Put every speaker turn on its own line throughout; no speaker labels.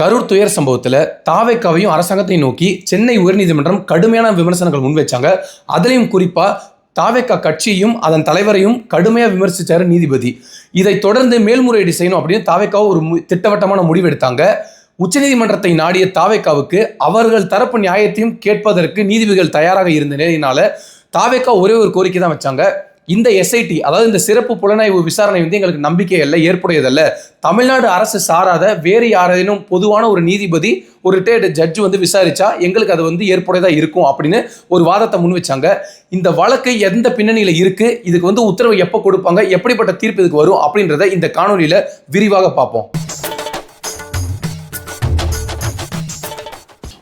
கரூர் துயர் சம்பவத்தில் தாவேக்காவையும் அரசாங்கத்தையும் நோக்கி சென்னை உயர்நீதிமன்றம் கடுமையான விமர்சனங்கள் முன்வைச்சாங்க. அதிலையும் குறிப்பாக தாவேக்கா கட்சியையும் அதன் தலைவரையும் கடுமையாக விமர்சித்தார் நீதிபதி. இதை தொடர்ந்து மேல்முறையீடு செய்யணும் அப்படின்னு தாவேக்காவை ஒரு மு- திட்டவட்டமான முடிவு எடுத்தாங்க உச்சநீதிமன்றத்தை நாடிய தாவேக்காவுக்கு அவர்கள் தரப்பு நியாயத்தையும் கேட்பதற்கு நீதிபதிகள் தயாராக இருந்த நிலையினால தாவேக்கா ஒரே ஒரு கோரிக்கை தான் வச்சாங்க. இந்த எஸ்ஐடி அதாவது இந்த சிறப்பு புலனாய்வு விசாரணை வந்து எங்களுக்கு நம்பிக்கை அல்ல ஏற்புடையதல்ல தமிழ்நாடு அரசு சாராத வேறு யாரேனும் பொதுவான ஒரு நீதிபதி ஒரு ரிட்டையர்டு ஜட்ஜ் வந்து விசாரிச்சா எங்களுக்கு அது வந்து ஏற்புடையதாக இருக்கும் அப்படின்னு ஒரு வாதத்தை முன் வச்சாங்க. இந்த வழக்கு எந்த பின்னணியில் இருக்கு இதுக்கு வந்து உத்தரவு எப்போ கொடுப்பாங்க எப்படிப்பட்ட தீர்ப்பு இதுக்கு வரும் அப்படின்றத இந்த காணொலியில் விரிவாக பார்ப்போம்.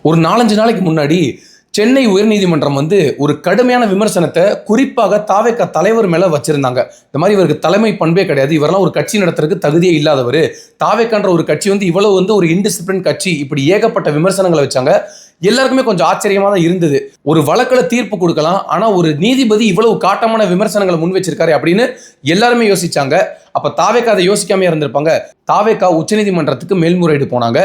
ஒரு நாலஞ்சு நாளைக்கு முன்னாடி சென்னை உயர்நீதிமன்றம் வந்து ஒரு கடுமையான விமர்சனத்தை குறிப்பாக தாவேக்க தலைவர் மேல வச்சிருந்தாங்க. இந்த மாதிரி இவருக்கு தலைமை பண்பே கிடையாது. இவரெல்லாம் ஒரு கட்சி நடத்துறதுக்கு தகுதியே இல்லாதவர். தாவேக்கன்ற ஒரு கட்சி வந்து இவ்வளவு வந்து ஒரு இன்டிசிப்ளின் கட்சி. இப்படி ஏகப்பட்ட விமர்சனங்களை வச்சாங்க. எல்லாருக்குமே கொஞ்சம் ஆச்சரியமாக தான் இருந்தது. ஒரு வழக்கில் தீர்ப்பு கொடுக்கலாம் ஆனால் ஒரு நீதிபதி இவ்வளவு காட்டமான விமர்சனங்களை முன் வச்சிருக்காரு அப்படின்னு எல்லாருமே யோசிச்சாங்க. அப்போ தாவேக்கா அதை யோசிக்காம இருந்திருப்பாங்க. தாவேக்கா உச்சநீதிமன்றத்துக்கு மேல்முறையீடு போனாங்க.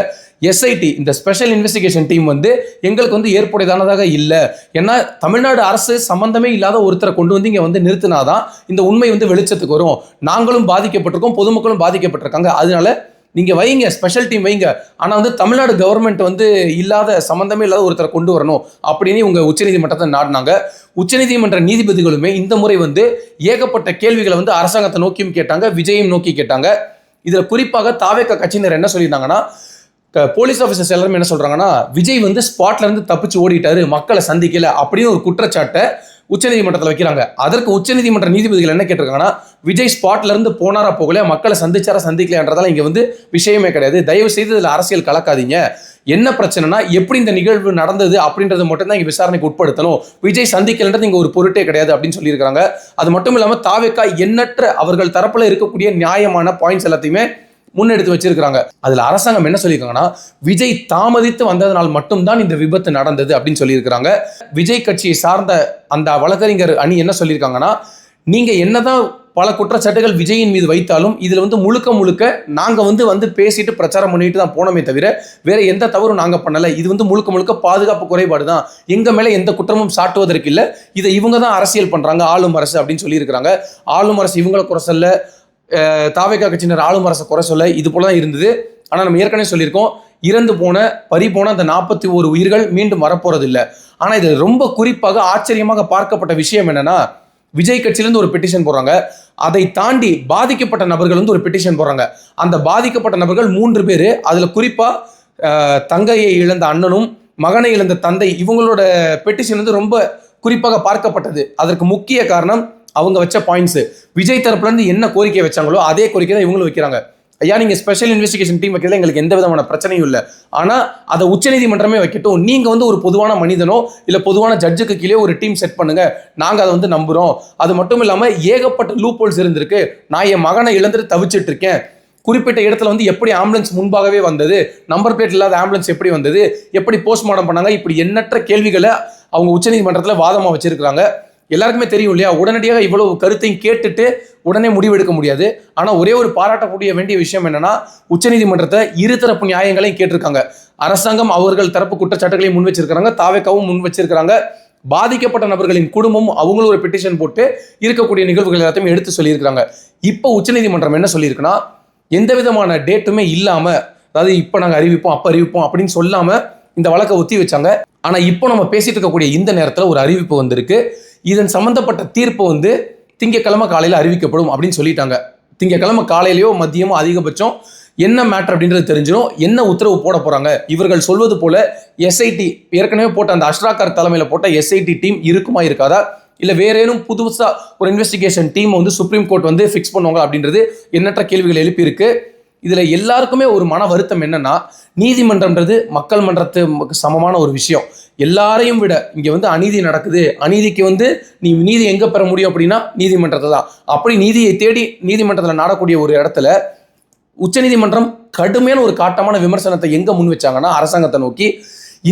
எஸ்ஐடி இந்த ஸ்பெஷல் இன்வெஸ்டிகேஷன் டீம் வந்து எங்களுக்கு வந்து ஏற்புடையதானதாக இல்லை. ஏன்னா தமிழ்நாடு அரசு சம்பந்தமே இல்லாத ஒருத்தரை கொண்டு வந்து இங்கே வந்து நிறுத்தினாதான் இந்த உண்மை வந்து வெளிச்சத்துக்கு வரும். நாங்களும் பாதிக்கப்பட்டிருக்கோம் பொதுமக்களும் பாதிக்கப்பட்டிருக்காங்க. அதனால நீங்கள் வைங்க ஸ்பெஷல் டீம் வைங்க. ஆனால் வந்து தமிழ்நாடு கவர்மெண்ட் வந்து இல்லாத சம்மந்தமே இல்லாத ஒருத்தரை கொண்டு வரணும் அப்படின்னு உங்கள் உச்சநீதிமன்றத்தை நாடினாங்க. உச்சநீதிமன்ற நீதிபதிகளுமே இந்த முறை வந்து ஏகப்பட்ட கேள்விகளை வந்து அரசாங்கத்தை நோக்கியும் கேட்டாங்க விஜயம் நோக்கி கேட்டாங்க. இதில் குறிப்பாக தாவேக்க கட்சியினர் என்ன சொல்லியிருந்தாங்கன்னா போலீஸ் ஆஃபீஸர்ஸ் எல்லாரும் என்ன சொல்கிறாங்கன்னா விஜய் வந்து ஸ்பாட்லேருந்து தப்பிச்சு ஓடிட்டாரு மக்களை சந்திக்கல அப்படின்னு ஒரு குற்றச்சாட்டை உச்சநீதிமன்றத்தில் வைக்கிறாங்க. அதற்கு உச்சநீதிமன்ற நீதிபதிகள் என்ன கேட்டிருக்காங்கன்னா விஜய் ஸ்பாட்ல இருந்து போனாரா போகல மக்களை சந்திச்சாரா சந்திக்கலைன்றதால இங்கே வந்து விஷயமே கிடையாது. தயவு செய்து இதில் அரசியல் கலக்காதீங்க. என்ன பிரச்சனைனா எப்படி இந்த நிகழ்வு நடந்தது அப்படின்றத மட்டும் தான் விசாரணைக்கு உட்படுத்தணும். விஜய் சந்திக்கலன்றது இங்கே ஒரு பொருட்டே கிடையாது அப்படின்னு சொல்லியிருக்காங்க. அது மட்டும் இல்லாமல் தாவேக்கா எண்ணற்ற அவர்கள் தரப்பில் இருக்கக்கூடிய நியாயமான பாயிண்ட்ஸ் எல்லாத்தையுமே முன்னெடுத்து வச்சிருக்கிறாங்க. அதுல அரசாங்கம் என்ன சொல்லியிருக்காங்கன்னா விஜய் தாமதித்து வந்ததனால் மட்டும்தான் இந்த விபத்து நடந்தது அப்படின்னு சொல்லியிருக்கிறாங்க. விஜய் கட்சியை சார்ந்த அந்த வழக்கறிஞர் அணி என்ன சொல்லியிருக்காங்கன்னா நீங்க என்னதான் பல குற்றச்சாட்டுகள் விஜயின் மீது வைத்தாலும் இதில் வந்து முழுக்க முழுக்க நாங்கள் வந்து வந்து பேசிட்டு பிரச்சாரம் பண்ணிட்டு தான் போனோமே தவிர வேற எந்த தவறும் நாங்கள் பண்ணலை. இது வந்து முழுக்க முழுக்க பாதுகாப்பு குறைபாடு தான். எங்கள் மேலே எந்த குற்றமும் சாட்டுவதற்கு இல்லை. இதை இவங்க தான் அரசியல் பண்ணுறாங்க ஆளும் அரசு அப்படின்னு சொல்லியிருக்கிறாங்க. ஆளும் அரசு இவங்கள குறை சொல்ல தாவேக்கா கட்சியினர் ஆளும் அரசை குறை சொல்ல இது போல தான் இருந்தது. ஆனால் நம்ம ஏற்கனவே சொல்லியிருக்கோம் இறந்து போன பறி போன அந்த நாற்பத்தி ஒரு உயிர்கள் மீண்டும் வரப்போறது இல்லை ஆனால் இது ரொம்ப குறிப்பாக ஆச்சரியமாக பார்க்கப்பட்ட விஷயம் என்னன்னா விஜய் கட்சியிலேருந்து ஒரு பெட்டிஷன் போடுறாங்க. அதை தாண்டி பாதிக்கப்பட்ட நபர்கள் வந்து ஒரு பெட்டிஷன் போடுறாங்க. அந்த பாதிக்கப்பட்ட நபர்கள் மூன்று பேர். அதில் குறிப்பாக தங்கையை இழந்த அண்ணனும் மகனை இழந்த தந்தை இவங்களோட பெட்டிஷன் வந்து ரொம்ப குறிப்பாக பார்க்கப்பட்டது. அதற்கு முக்கிய காரணம் அவங்க வச்ச பாயிண்ட்ஸ் விஜய் தரப்புலேருந்து என்ன கோரிக்கை வச்சாங்களோ அதே கோரிக்கை தான் இவங்களும் வைக்கிறாங்க. ஐயா நீங்கள் ஸ்பெஷல் இன்வெஸ்டிகேஷன் டீம் வைக்கிறது எங்களுக்கு எந்த விதமான பிரச்சனையும் இல்லை. ஆனால் அதை உச்சநீதிமன்றமே வைக்கட்டும். நீங்கள் வந்து ஒரு பொதுவான மனிதனோ இல்லை பொதுவான ஜட்ஜுக்கு கீழே ஒரு டீம் செட் பண்ணுங்கள் நாங்கள் அதை வந்து நம்புகிறோம் அது மட்டும் இல்லாமல் ஏகப்பட்ட லூப் ஹோல்ஸ் இருந்திருக்கு. நான் என் மகனை இழந்துட்டு தவிச்சிட்டு இருக்கேன். குறிப்பிட்ட இடத்துல வந்து எப்படி ஆம்புலன்ஸ் முன்பாகவே வந்தது? நம்பர் பிளேட் இல்லாத ஆம்புலன்ஸ் எப்படி வந்தது? எப்படி போஸ்ட்மார்ட்டம் பண்ணாங்க? இப்படி எண்ணற்ற கேள்விகளை அவங்க உச்சநீதிமன்றத்தில் வாதமாக வச்சிருக்கிறாங்க. எல்லாருக்குமே தெரியும் இல்லையா? உடனடியாக இவ்வளவு கருத்தையும் கேட்டுட்டு உடனே முடிவெடுக்க முடியாது. ஆனால் ஒரே ஒரு பாராட்டக்கூடிய வேண்டிய விஷயம் என்னன்னா உச்சநீதிமன்றத்தை இருதரப்பு நியாயங்களையும் கேட்டிருக்காங்க. அரசாங்கம் அவர்கள் தரப்பு குற்றச்சாட்டுகளையும் முன் வச்சிருக்கிறாங்க தாவேக்காவும் முன் வச்சிருக்கிறாங்க பாதிக்கப்பட்ட நபர்களின் குடும்பமும் அவங்களும் ஒரு பெட்டிஷன் போட்டு இருக்கக்கூடிய நிகழ்வுகள் எல்லாத்தையும் எடுத்து சொல்லியிருக்காங்க இப்போ உச்சநீதிமன்றம் என்ன சொல்லியிருக்குன்னா எந்த விதமான டேட்டுமே இல்லாமல் அதாவது இப்போ நாங்கள் அறிவிப்போம் அப்போ அறிவிப்போம் அப்படின்னு சொல்லாமல் இந்த வழக்கை ஒத்தி வச்சாங்க. ஆனா இப்போ நம்ம பேசிட்டு இருக்கக்கூடிய இந்த நேரத்தில் ஒரு அறிவிப்பு வந்திருக்கு. இதன் சம்பந்தப்பட்ட தீர்ப்பு வந்து திங்கட்கிழமை காலையில் அறிவிக்கப்படும் அப்படின்னு சொல்லிட்டாங்க. திங்கக்கிழமை காலையிலயோ மதியமோ அதிகபட்சம் என்ன மேட்ரு அப்படின்றது தெரிஞ்சிடும் என்ன உத்தரவு போட போறாங்க? இவர்கள் சொல்வது போல எஸ்ஐடி ஏற்கனவே போட்ட அந்த அஷ்ராகர் தலைமையில போட்ட எஸ்ஐடி டீம் இருக்குமா இருக்காதா? இல்ல வேற ஏனும் புதுசா ஒரு இன்வெஸ்டிகேஷன் டீம் வந்து சுப்ரீம் கோர்ட் வந்து ஃபிக்ஸ் பண்ணுவாங்க அப்படின்றது எண்ணற்ற கேள்விகள் எழுப்பி இருக்கு இதில் எல்லாருக்குமே ஒரு மன வருத்தம் என்னென்னா நீதிமன்றம்ன்றது மக்கள் மன்றத்துக்கு சமமான ஒரு விஷயம். எல்லாரையும் விட இங்கே வந்து அநீதி நடக்குது. அநீதிக்கு வந்து நீ நீதி எங்கே பெற முடியும் அப்படின்னா நீதிமன்றத்தை தான். அப்படி நீதியை தேடி நீதிமன்றத்தில் நாடக்கூடிய ஒரு இடத்துல உச்சநீதிமன்றம் கடுமையான ஒரு காட்டமான விமர்சனத்தை எங்கே முன் வச்சாங்கன்னா அரசாங்கத்தை நோக்கி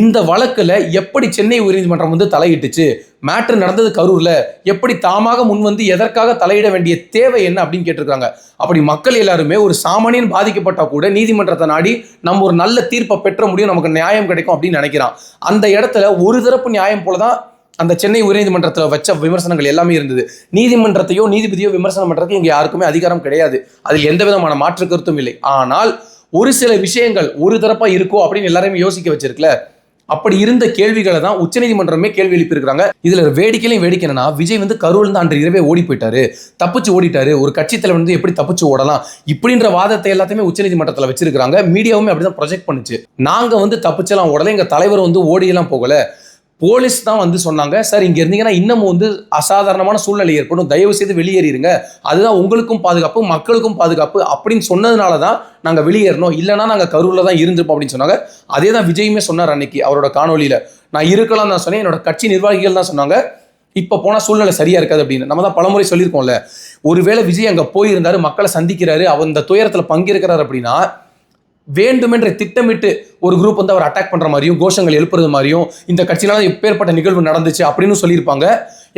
இந்த வழக்கில் எப்படி சென்னை உயர்நீதிமன்றம் வந்து தலையிட்டுச்சு? மேட்ரு நடந்தது கரூரில். எப்படி தாமாக முன் வந்து எதற்காக தலையிட வேண்டிய தேவை என்ன அப்படின்னு கேட்டிருக்காங்க. அப்படி மக்கள் எல்லாருமே ஒரு சாமானியன் பாதிக்கப்பட்டால் கூட நீதிமன்றத்தை நாடி நம்ம ஒரு நல்ல தீர்ப்பை பெற்ற முடியும் நமக்கு நியாயம் கிடைக்கும் அப்படின்னு நினைக்கிறான். அந்த இடத்துல ஒரு தரப்பு நியாயம் போலதான் அந்த சென்னை உயர்நீதிமன்றத்தில் வச்ச விமர்சனங்கள் எல்லாமே இருந்தது. நீதிமன்றத்தையோ நீதிபதியோ விமர்சனம் பண்ணுறதுக்கு இங்கே யாருக்குமே அதிகாரம் கிடையாது. அதில் எந்த விதமான மாற்று கருத்தும் இல்லை. ஆனால் ஒரு சில விஷயங்கள் ஒரு தரப்பாக இருக்கோ அப்படின்னு எல்லாரையும் யோசிக்க வச்சிருக்கல. அப்படி இருந்த கேள்விகளை தான் உச்சநீதிமன்றமே கேள்வி எழுப்பியிருக்காங்க இதுல வேடிக்கையிலையும் வேடிக்கை என்னன்னா விஜய் வந்து கரூர்ல இருந்து அன்று இரவே ஓடி போயிட்டாரு. தப்பிச்சு ஓடிட்டாரு. ஒரு கட்சி தலைவர் வந்து எப்படி தப்பிச்சு ஓடலாம்? இப்படின்ற வாதத்தை எல்லாத்தையுமே உச்சநீதிமன்றத்தில் வச்சிருக்காங்க மீடியாவுமே அப்படிதான் ப்ரொஜெக்ட் பண்ணுச்சு. நாங்க வந்து தப்பிச்செல்லாம் ஓடல. எங்க தலைவர் வந்து ஓடியெல்லாம் போகல. போலீஸ் தான் வந்து சொன்னாங்க சார் இங்கே இருந்தீங்கன்னா இன்னமும் வந்து அசாதாரணமான சூழ்நிலை ஏற்படும். தயவு செய்து வெளியேறிடுங்க அதுதான் உங்களுக்கும் பாதுகாப்பு மக்களுக்கும் பாதுகாப்பு அப்படின்னு சொன்னதுனால தான் நாங்கள் வெளியேறணும். இல்லைன்னா நாங்கள் கரூரில் தான் இருந்திருப்போம் அப்படின்னு சொன்னாங்க. அதே தான் விஜயுமே சொன்னார் அன்னைக்கு அவரோட காணொலியில் நான் இருக்கலாம் தான் சொன்னேன். என்னோட கட்சி நிர்வாகிகள் தான் சொன்னாங்க. இப்போ போனால் சூழ்நிலை சரியாக இருக்காது அப்படின்னு. நம்ம தான் பலமுறை சொல்லியிருக்கோம்ல. ஒருவேளை விஜய் அங்கே போயிருந்தாரு மக்களை சந்திக்கிறாரு அவர் இந்த துயரத்தில் பங்கேற்கிறாரு அப்படின்னா வேண்டுமென்ற திட்டமிட்டு ஒரு குரூப் வந்து அவர் அட்டாக் பண்ணுற மாதிரியும் கோஷங்கள் எழுப்புறது மாதிரியும் இந்த கட்சியினால எப்பேற்பட்ட நிகழ்வு நடந்துச்சு அப்படின்னு சொல்லியிருப்பாங்க.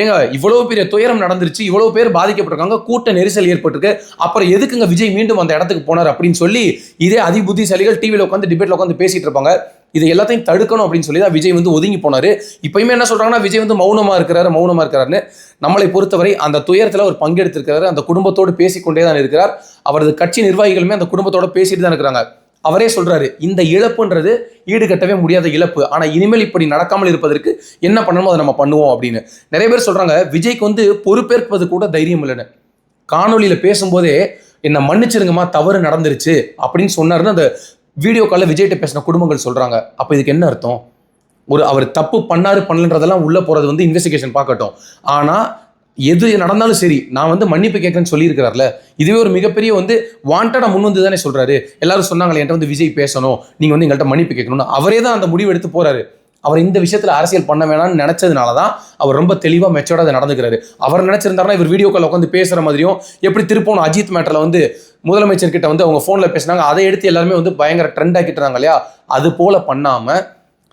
ஏங்க இவ்வளோ பெரிய துயரம் நடந்துருச்சு இவ்வளோ பேர் பாதிக்கப்பட்டிருக்காங்க கூட்ட நெரிசல் ஏற்பட்டிருக்கு அப்புறம் எதுக்குங்க விஜய் மீண்டும் அந்த இடத்துக்கு போனார் அப்படின்னு சொல்லி இதே அதிபுத்திசாலிகள் டிவியில் உட்காந்து டிபேட்டில் உட்காந்து பேசிட்டு இருப்பாங்க. இது எல்லாத்தையும் தடுக்கணும் அப்படின்னு சொல்லி தான் விஜய் வந்து ஒதுங்கி போனார். இப்பயுமே என்ன சொல்கிறாங்கன்னா விஜய் வந்து மௌனமாக இருக்கிறாரு மௌனமாக இருக்கிறாருன்னு. நம்மளை பொறுத்தவரை அந்த துயரத்தில் அவர் பங்கெடுத்திருக்கிறாரு அந்த குடும்பத்தோடு பேசிக்கொண்டே தான் இருக்கிறார். அவரது கட்சி நிர்வாகிகளுமே அந்த குடும்பத்தோடு பேசிட்டு தான் இருக்கிறாங்க. அவரே சொல்றாரு இந்த இழப்புன்றது ஈடுகட்டவே முடியாத இழப்பு. ஆனா இனிமேல் இப்படி நடக்காமல் இருப்பதற்கு என்ன பண்ணணுமோ அதை நம்ம பண்ணுவோம் அப்படின்னு. நிறைய பேர் சொல்றாங்க விஜய்க்கு வந்து பொறுப்பேற்பது கூட தைரியம் இல்லைன்னு. காணொலியில பேசும்போதே என்ன மன்னிச்சிருங்கம்மா தவறு நடந்துருச்சு அப்படின்னு சொன்னாருன்னு அந்த வீடியோ காலில் விஜய்கிட்ட பேசின குடும்பங்கள் சொல்றாங்க. அப்ப இதுக்கு என்ன அர்த்தம்? ஒரு அவர் தப்பு பண்ணாரு பண்ணலன்றதெல்லாம் உள்ள போறது வந்து இன்வெஸ்டிகேஷன் பார்க்கட்டும். ஆனா எது நடந்தாலும் சரி நான் வந்து மன்னிப்பு கேட்கறேன்னு சொல்லியிருக்கிறார்ல இதுவே ஒரு மிகப்பெரிய வந்து வாண்டடாக முன் வந்து தானே சொல்கிறாரு எல்லாரும் சொன்னாங்களே என்கிட்ட வந்து விஜய் பேசணும் நீங்கள் வந்து எங்கள்கிட்ட மன்னிப்பு கேட்கணும்னு. அவரே தான் அந்த முடிவு எடுத்து போகிறாரு அவர் இந்த விஷயத்தில் அரசியல் பண்ண வேணாம்னு நினச்சதுனால தான் அவர் ரொம்ப தெளிவாக மெச்சோட அதை நடந்துக்கிறாரு. அவர் நினைச்சிருந்தாருன்னா இவர் வீடியோ கால் உட்காந்து பேசுகிற மாதிரியும் எப்படி திருப்பணும் அஜித் மேட்டரில் வந்து முதலமைச்சர்கிட்ட வந்து அவங்க ஃபோனில் பேசினாங்க அதை எடுத்து எல்லாருமே வந்து பயங்கர ட்ரெண்ட் ஆக்கிட்டு இருந்தாங்க இல்லையா? அது போல் பண்ணாமல்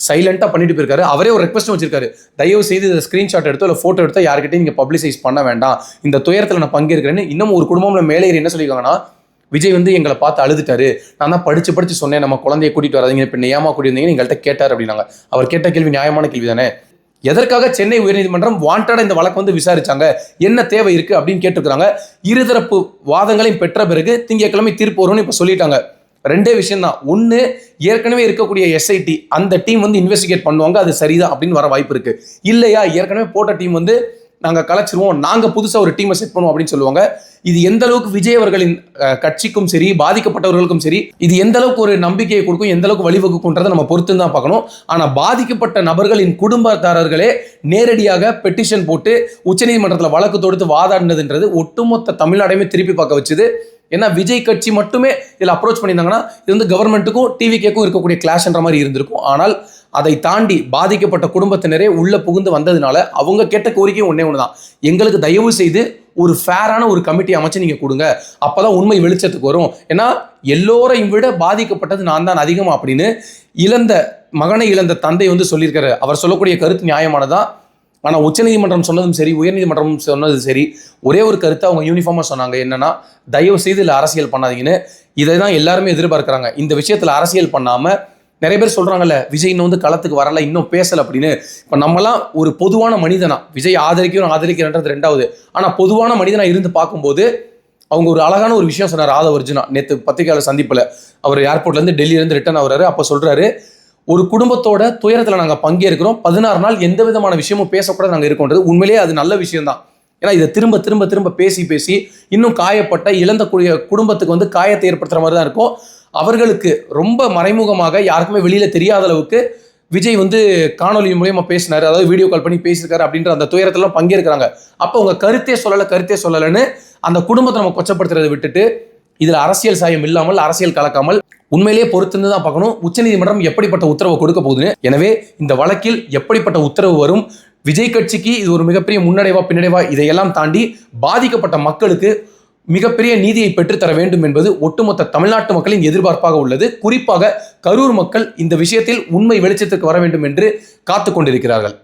சைலண்டாக பண்ணிட்டு போயிருக்காரு. அவரே ஒரு ரெக்வஸ்ட் வச்சிருக்காரு. தயவு செய்து இதை ஸ்க்ரீன்ஷாட் எடுத்தோ இல்லை ஃபோட்டோ எடுத்தோ யார்கிட்டையும் நீங்கள் பப்ளிசைஸ் பண்ண வேண்டாம். இந்த துயரத்தில் நான் பங்கேற்கிறேன்னு இன்னும் ஒரு குடும்பம்ல மேலே ஏறி என்ன சொல்லியிருக்காங்கன்னா விஜய் வந்து எங்களை பார்த்து அழுதுட்டாரு. நான் தான் படிச்சு படிச்சு சொன்னேன் நம்ம குழந்தைய கூட்டிட்டு வராதீங்க இப்போ ஏமா கூட்டியிருந்தீங்கன்னு எங்கள்கிட்ட கேட்டார் அப்படின்னாங்க. அவர் கேட்ட கேள்வி நியாயமான கேள்வி தானே எதற்காக சென்னை உயர்நீதிமன்றம் வாண்டடாக இந்த வழக்கு வந்து விசாரிச்சாங்க? என்ன தேவை இருக்குது அப்படின்னு கேட்டிருக்கிறாங்க. இருதரப்பு வாதங்களையும் பெற்ற பிறகு திங்கட்கிழமை தீர்ப்பு வரும்னு இப்போ சொல்லிட்டாங்க. ரெண்டே விஷயம் தான் ஒன்று ஏற்கனவே இருக்கக்கூடிய எஸ்ஐடி அந்த டீம் வந்து இன்வெஸ்டிகேட் பண்ணுவாங்க அது சரிதான் அப்படின்னு வர வாய்ப்பு இருக்குது இல்லையா ஏற்கனவே போட்ட டீம் வந்து நாங்கள் கலைச்சிருவோம் நாங்கள் புதுசாக ஒரு டீமை செட் பண்ணுவோம் அப்படின்னு சொல்லுவாங்க. இது எந்த அளவுக்கு விஜய் அவர்களின் கட்சிக்கும் சரி பாதிக்கப்பட்டவர்களுக்கும் சரி இது எந்த அளவுக்கு ஒரு நம்பிக்கையை கொடுக்கும் எந்த அளவுக்கு வழிவகுக்கும்ன்றதை நம்ம பொறுத்து தான் பார்க்கணும். ஆனால் பாதிக்கப்பட்ட நபர்களின் குடும்பத்தாரர்களே நேரடியாக பெட்டிஷன் போட்டு உச்சநீதிமன்றத்தில் வழக்கு தொடுத்து வாதாடினதுன்றது ஒட்டுமொத்த தமிழ்நாடையுமே திருப்பி பார்க்க வச்சுது. ஏன்னா விஜய் கட்சி மட்டுமே இதில் அப்ரோச் பண்ணியிருந்தாங்கன்னா இது வந்து கவர்மெண்ட்டுக்கும் டிவிகேக்கும் இருக்கக்கூடிய கிளாஷ்ன்ற மாதிரி இருந்திருக்கும். ஆனால் அதை தாண்டி பாதிக்கப்பட்ட குடும்பத்தினரே உள்ள புகுந்து வந்ததுனால அவங்க கேட்ட கோரிக்கை ஒன்றே ஒன்று தான் எங்களுக்கு தயவு செய்து ஒரு ஃபேரான ஒரு கமிட்டி அமைச்சு நீங்கள் கொடுங்க. அப்பதான் உண்மை வெளிச்சத்துக்கு வரும். ஏன்னா எல்லோரையும் விட பாதிக்கப்பட்டது நான் தான் அதிகம் அப்படின்னு இழந்த மகனை இழந்த தந்தை வந்து சொல்லியிருக்காரு. அவர் சொல்லக்கூடிய கருத்து நியாயமானதான் ஆனால் உச்சநீதிமன்றம் சொன்னதும் சரி உயர்நீதிமன்றம் சொன்னதும் சரி ஒரே ஒரு கருத்தை அவங்க யூனிஃபார்மாக சொன்னாங்க. என்னன்னா தயவு செய்து இதில் அரசியல் பண்ணாதீங்கன்னு. இதை தான் எல்லாருமே எதிர்பார்க்குறாங்க. இந்த விஷயத்தில் அரசியல் பண்ணாமல் நிறைய பேர் சொல்கிறாங்கல்ல விஜய் இன்னும் வந்து களத்துக்கு வரல இன்னும் பேசலை அப்படின்னு. இப்போ நம்மலாம் ஒரு பொதுவான மனிதனா விஜய் ஆதரிக்கிறோம் ஆதரிக்கிறன்றது ரெண்டாவது. ஆனால் பொதுவான மனிதனாக இருந்து பார்க்கும்போது அவங்க ஒரு அழகான ஒரு விஷயம் சொன்னார் ராதவர்ஜுனா நேற்று பத்திரிகையாளர் சந்திப்பில். அவர் ஏர்போர்ட்லேருந்து டெல்லியிலேருந்து ரிட்டர்ன் ஆகுறாரு. அப்போ சொல்கிறாரு ஒரு குடும்பத்தோட துயரத்தில் நாங்கள் பங்கேற்கிறோம். பதினாறு நாள் எந்த விதமான விஷயமும் பேசக்கூடாது நாங்கள் இருக்கோன்றது உண்மையிலேயே அது நல்ல விஷயம்தான். ஏன்னா இதை திரும்ப திரும்ப திரும்ப பேசி பேசி இன்னும் காயப்பட்ட இழந்தக்கூடிய குடும்பத்துக்கு வந்து காயத்தை ஏற்படுத்துகிற மாதிரி தான் இருக்கும். அவர்களுக்கு ரொம்ப மறைமுகமாக யாருக்குமே வெளியில் தெரியாத அளவுக்கு விஜய் வந்து காணொலி மூலயமா பேசினார். அதாவது வீடியோ கால் பண்ணி பேசியிருக்காரு அப்படின்ற அந்த துயரத்தெல்லாம் பங்கேற்கிறாங்க. அப்போ உங்கள் கருத்தே சொல்லலை கருத்தே சொல்லலைன்னு அந்த குடும்பத்தை நம்ம கொச்சப்படுத்துறதை விட்டுட்டு இதில் அரசியல் சாயம் இல்லாமல் அரசியல் கலக்காமல் உண்மையிலேயே பொறுத்திருந்து தான் பார்க்கணும். உச்சநீதிமன்றம் எப்படிப்பட்ட உத்தரவு கொடுக்க போகுதுன்னு. எனவே இந்த வழக்கில் எப்படிப்பட்ட உத்தரவு வரும்? விஜய் கட்சிக்கு இது ஒரு மிகப்பெரிய முன்னடைவா பின்னடைவா இதையெல்லாம் தாண்டி பாதிக்கப்பட்ட மக்களுக்கு மிகப்பெரிய நீதியை பெற்றுத்தர வேண்டும் என்பது ஒட்டுமொத்த தமிழ்நாட்டு மக்களின் எதிர்பார்ப்பாக உள்ளது. குறிப்பாக கரூர் மக்கள் இந்த விஷயத்தில் உண்மை வெளிச்சத்துக்கு வர வேண்டும் என்று காத்து கொண்டிருக்கிறார்கள்.